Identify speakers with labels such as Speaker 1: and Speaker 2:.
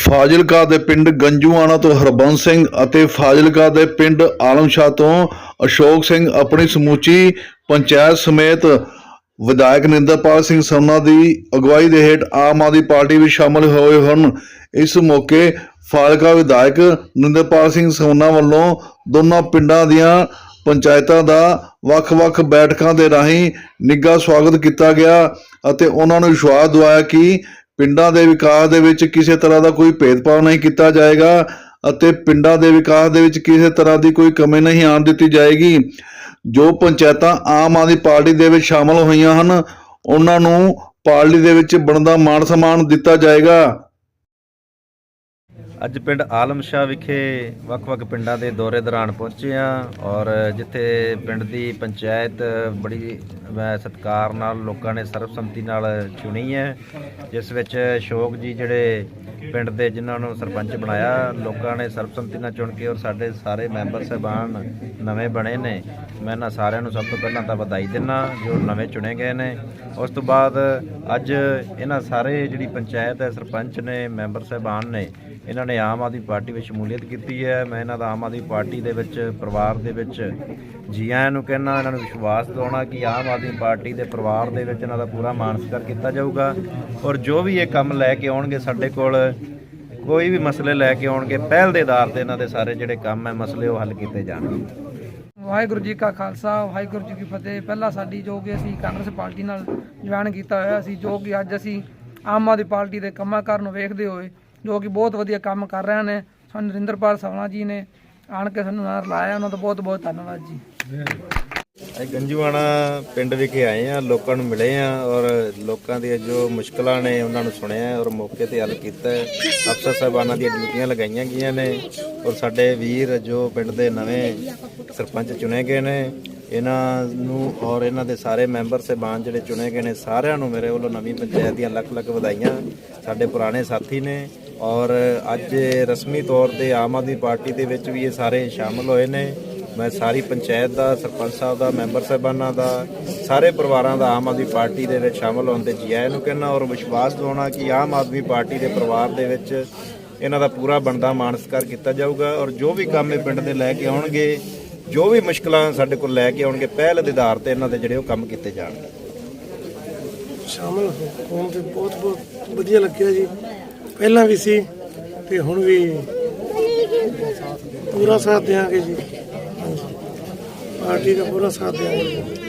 Speaker 1: ਫਾਜ਼ਿਲਕਾ ਦੇ ਪਿੰਡ ਗੰਜੂਆਣਾ ਤੋਂ ਹਰਬੰਸ ਸਿੰਘ ਅਤੇ ਫਾਜ਼ਿਲਕਾ ਦੇ ਪਿੰਡ ਆਲਮਸ਼ਾਹ ਤੋਂ ਅਸ਼ੋਕ ਸਿੰਘ ਆਪਣੀ ਸਮੁੱਚੀ ਪੰਚਾਇਤ ਸਮੇਤ ਵਿਧਾਇਕ ਨਿੰਦਰਪਾਲ ਸਿੰਘ ਸਰਨਾ ਦੀ ਅਗਵਾਈ ਦੇ ਹੇਠ ਆਮ ਆਦਮੀ ਪਾਰਟੀ ਵਿੱਚ ਸ਼ਾਮਲ ਹੋਏ ਹਨ ਇਸ ਮੌਕੇ ਫਾਜ਼ਿਲਕਾ ਵਿਧਾਇਕ ਨਿੰਦਰਪਾਲ ਸਿੰਘ ਸਰਨਾ ਵੱਲੋਂ ਦੋਨਾਂ ਪਿੰਡਾਂ ਦੀਆਂ ਪੰਚਾਇਤਾਂ ਦਾ ਵੱਖ-ਵੱਖ ਬੈਠਕਾਂ ਦੇ ਰਾਹੀਂ ਨਿੱਘਾ ਸਵਾਗਤ ਕੀਤਾ ਗਿਆ ਅਤੇ ਉਹਨਾਂ ਨੂੰ ਵਿਸ਼ਵਾਸ ਦਿਵਾਇਆ ਕਿ ਪਿੰਡਾਂ ਦੇ ਵਿਕਾਸ ਦੇ ਵਿੱਚ ਕਿਸੇ ਤਰ੍ਹਾਂ ਦਾ ਕੋਈ ਭੇਦਭਾਵ ਨਹੀਂ ਕੀਤਾ ਜਾਏਗਾ ਅਤੇ ਪਿੰਡਾਂ ਦੇ ਵਿਕਾਸ ਦੇ ਵਿੱਚ ਕਿਸੇ ਤਰ੍ਹਾਂ ਦੀ ਕੋਈ ਕਮੀ ਨਹੀਂ ਆਉਣ ਦਿੱਤੀ ਜਾਏਗੀ। ਜੋ ਪੰਚਾਇਤਾਂ ਆਮ ਆਦਮੀ ਪਾਰਟੀ ਦੇ ਵਿੱਚ ਸ਼ਾਮਲ ਹੋਈਆਂ ਹਨ, ਉਹਨਾਂ ਨੂੰ ਪਾਰਟੀ ਦੇ ਵਿੱਚ ਬਣਦਾ ਮਾਣ ਸਨਮਾਨ ਦਿੱਤਾ ਜਾਏਗਾ।
Speaker 2: ਅੱਜ ਪਿੰਡ ਆਲਮਸ਼ਾਹ ਵਿਖੇ ਵੱਖ-ਵੱਖ ਪਿੰਡਾਂ ਦੇ ਦੌਰੇ ਦੌਰਾਨ ਪਹੁੰਚੇ ਆ ਔਰ ਜਿੱਥੇ ਪਿੰਡ ਦੀ ਪੰਚਾਇਤ ਬੜੀ ਅਹ, ਸਤਿਕਾਰ ਨਾਲ ਲੋਕਾਂ ਨੇ ਸਰਬਸੰਮਤੀ ਨਾਲ ਚੁਣੀ ਹੈ ਜਿਸ ਵਿੱਚ ਅਸ਼ੋਕ ਜੀ ਜਿਹੜੇ ਪਿੰਡ ਦੇ ਜਿਨ੍ਹਾਂ ਨੂੰ ਸਰਪੰਚ ਬਣਾਇਆ ਲੋਕਾਂ ਨੇ ਸਰਬਸੰਮਤੀ ਨਾਲ ਚੁਣ ਕੇ ਔਰ ਸਾਡੇ ਸਾਰੇ ਮੈਂਬਰ ਸਹਿਬਾਨ ਨਵੇਂ ਬਣੇ ਨੇ। ਮੈਂ ਇਹਨਾਂ ਸਾਰਿਆਂ ਨੂੰ ਸਭ ਤੋਂ ਪਹਿਲਾਂ ਤਾਂ ਵਧਾਈ ਦਿੰਦਾ ਜੋ ਨਵੇਂ ਚੁਣੇ ਗਏ ਨੇ। ਉਸ ਤੋਂ ਬਾਅਦ ਅੱਜ ਇਹਨਾਂ ਸਾਰੇ ਜਿਹੜੀ ਪੰਚਾਇਤ ਹੈ ਸਰਪੰਚ ਨੇ ਮੈਂਬਰ ਸਹਿਬਾਨ ਨੇ ਇਹਨਾਂ ਨੇ ਆਮ ਆਦਮੀ ਪਾਰਟੀ ਵਿੱਚ ਸ਼ਮੂਲੀਅਤ ਕੀਤੀ ਹੈ। ਮੈਂ ਇਹਨਾਂ ਦਾ ਆਮ ਆਦਮੀ ਪਾਰਟੀ ਦੇ ਵਿੱਚ, ਪਰਿਵਾਰ ਦੇ ਵਿੱਚ ਜੀ ਆਇਆਂ ਨੂੰ ਕਹਿਣਾ ਇਹਨਾਂ ਨੂੰ ਵਿਸ਼ਵਾਸ ਦਿਵਾਉਣਾ ਕਿ ਆਮ ਆਦਮੀ ਪਾਰਟੀ ਦੇ ਪਰਿਵਾਰ ਦੇ ਵਿੱਚ ਇਹਨਾਂ ਦਾ ਪੂਰਾ ਮਾਣ ਸਤਿਕਾਰ ਕੀਤਾ ਜਾਊਗਾ। ਔਰ ਜੋ ਵੀ ਇਹ ਕੰਮ ਲੈ ਕੇ ਆਉਣਗੇ ਸਾਡੇ ਕੋਲ, ਕੋਈ ਵੀ ਮਸਲੇ ਲੈ ਕੇ ਆਉਣਗੇ, ਪਹਿਲ ਦੇ ਆਧਾਰ ਤੇ ਇਹਨਾਂ ਦੇ ਸਾਰੇ ਜਿਹੜੇ ਕੰਮ ਹੈ, ਮਸਲੇ ਉਹ ਹੱਲ ਕੀਤੇ ਜਾਣਗੇ।
Speaker 3: ਵਾਹਿਗੁਰੂ ਜੀ ਕਾ ਖਾਲਸਾ, ਵਾਹਿਗੁਰੂ ਜੀ ਕੀ ਫਤਿਹ। ਪਹਿਲਾਂ ਸਾਡੀ ਜੋ ਕਿ ਅਸੀਂ ਕਾਂਗਰਸ ਪਾਰਟੀ ਨਾਲ ਜੁਆਇਨ ਕੀਤਾ ਹੋਇਆ ਸੀ, ਜੋ ਕਿ ਅੱਜ ਅਸੀਂ ਆਮ ਆਦਮੀ ਪਾਰਟੀ ਦੇ ਕੰਮਾਂ ਕਾਰ ਨੂੰ ਵੇਖਦੇ ਹੋਏ ਜੋ ਕਿ ਬਹੁਤ ਵਧੀਆ ਕੰਮ ਕਰ ਰਹੇ ਨੇ। ਸਾਨੂੰ ਨਰਿੰਦਰਪਾਲ ਸਵਨਾ ਜੀ ਨੇ ਆਣ ਕੇ ਸਾਨੂੰ ਨਾਲ ਲਾਇਆ, ਉਹਨਾਂ ਦਾ ਬਹੁਤ ਬਹੁਤ ਧੰਨਵਾਦ ਜੀ।
Speaker 2: ਅੱਜ ਗੰਜੂਆਣਾ ਪਿੰਡ ਵਿਖੇ ਆਏ ਆ, ਲੋਕਾਂ ਨੂੰ ਮਿਲੇ ਆ ਔਰ ਲੋਕਾਂ ਦੀਆਂ ਜੋ ਮੁਸ਼ਕਲਾਂ ਨੇ ਉਹਨਾਂ ਨੂੰ ਸੁਣਿਆ ਔਰ ਮੌਕੇ ਤੇ ਹੱਲ ਕੀਤਾ ਅਫਸਰ ਸਾਹਿਬਾਨਾਂ ਦੀਆਂ ਡਿਊਟੀਆਂ ਲਗਾਈਆਂ ਗਈਆਂ ਨੇ ਔਰ ਸਾਡੇ ਵੀਰ ਜੋ ਪਿੰਡ ਦੇ ਨਵੇਂ ਸਰਪੰਚ ਚੁਣੇ ਗਏ ਨੇ, ਇਹਨਾਂ ਨੂੰ ਔਰ ਇਹਨਾਂ ਦੇ ਸਾਰੇ ਮੈਂਬਰ ਸਹਿਬਾਨ ਜਿਹੜੇ ਚੁਣੇ ਗਏ ਨੇ, ਸਾਰਿਆਂ ਨੂੰ ਮੇਰੇ ਵੱਲੋਂ ਨਵੀਂ ਪੰਚਾਇਤ ਦੀਆਂ ਲੱਖ ਲੱਖ ਵਧਾਈਆਂ। ਸਾਡੇ ਪੁਰਾਣੇ ਸਾਥੀ ਨੇ ਔਰ ਅੱਜ ਰਸਮੀ ਤੌਰ ਤੇ ਆਮ ਆਦਮੀ ਪਾਰਟੀ ਦੇ ਵਿੱਚ ਵੀ ਇਹ ਸਾਰੇ ਸ਼ਾਮਲ ਹੋਏ ਨੇ। ਮੈਂ ਸਾਰੀ ਪੰਚਾਇਤ ਦਾ, ਸਰਪੰਚ ਸਾਹਿਬ ਦਾ, ਮੈਂਬਰ ਸਾਹਿਬਾਨਾਂ ਦਾ, ਸਾਰੇ ਪਰਿਵਾਰਾਂ ਦਾ ਆਮ ਆਦਮੀ ਪਾਰਟੀ ਦੇ ਵਿੱਚ ਸ਼ਾਮਲ ਹੋਣ ਤੇ ਜੀ ਆਇਆਂ ਨੂੰ ਕਹਿਣਾ ਔਰ ਵਿਸ਼ਵਾਸ ਦਿਵਾਉਣਾ ਕਿ ਆਮ ਆਦਮੀ ਪਾਰਟੀ ਦੇ ਪਰਿਵਾਰ ਦੇ ਵਿੱਚ ਇਹਨਾਂ ਦਾ ਪੂਰਾ ਬਣਦਾ ਮਾਣ ਸਤਿਕਾਰ ਕੀਤਾ ਜਾਊਗਾ ਔਰ ਜੋ ਵੀ ਕੰਮ ਇਹ ਪਿੰਡ ਦੇ ਲੈ ਕੇ ਆਉਣਗੇ, ਜੋ ਵੀ ਮੁਸ਼ਕਲਾਂ ਸਾਡੇ ਕੋਲ ਲੈ ਕੇ ਆਉਣਗੇ, ਪਹਿਲ ਦੇ ਆਧਾਰ ਤੇ ਇਹਨਾਂ ਦੇ ਜਿਹੜੇ ਉਹ ਕੰਮ ਕੀਤੇ ਜਾਣਗੇ।
Speaker 4: ਸ਼ਾਮਲ ਹੋਣ ਤੇ ਬਹੁਤ ਬਹੁਤ ਵਧੀਆ ਲੱਗਿਆ ਜੀ। ਪਹਿਲਾਂ ਵੀ ਸੀ ਤੇ ਹੁਣ ਵੀ ਪੂਰਾ ਸਾਥ ਦਿਆਂਗੇ ਜੀ। ਪਾਰਟੀ ਦਾ ਪੂਰਾ ਸਾਥ ਦਿਆਂਗੇ।